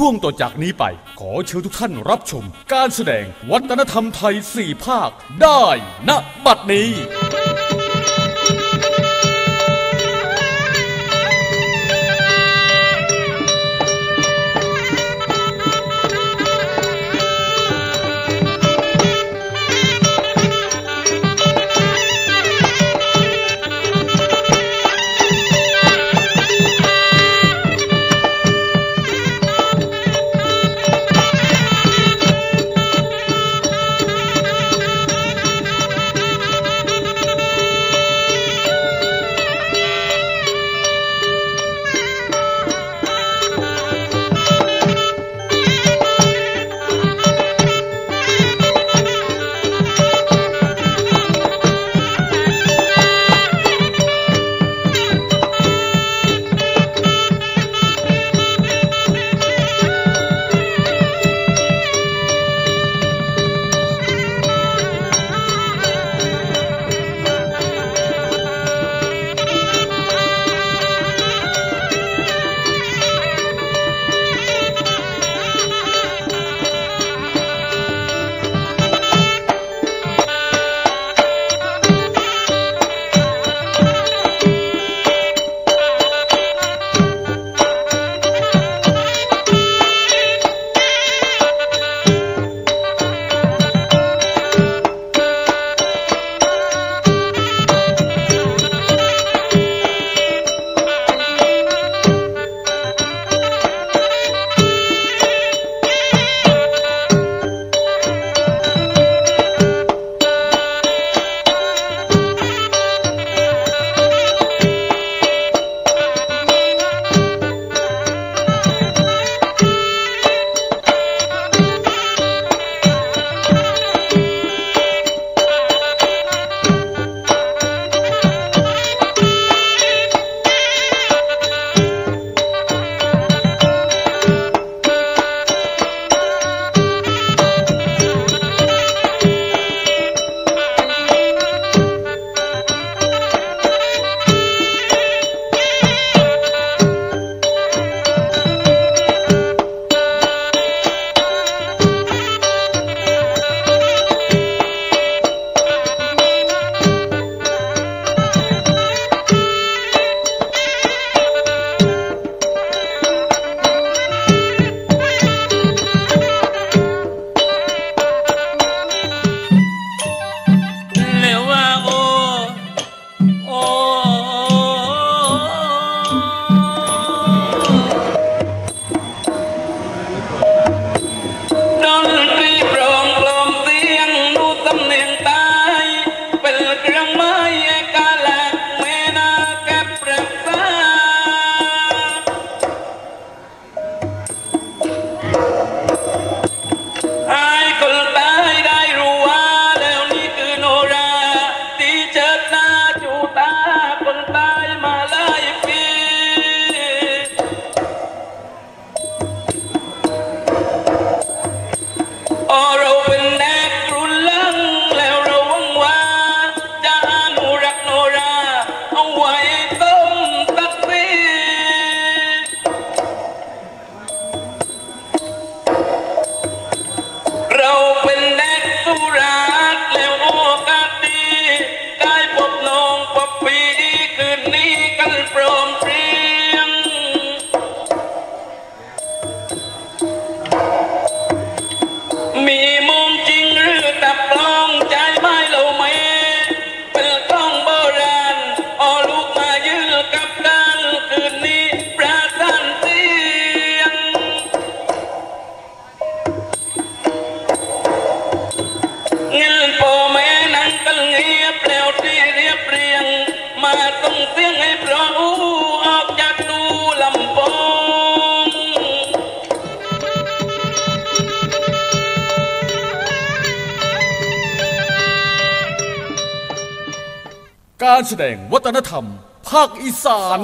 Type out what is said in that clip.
ช่วงต่อจากนี้ไป ขอเชิญทุกท่านรับชม การแสดงวัฒนธรรมไทย 4 ภาค ได้ณบัดนี้ การแสดงวัฒนธรรม ภาคอีสาน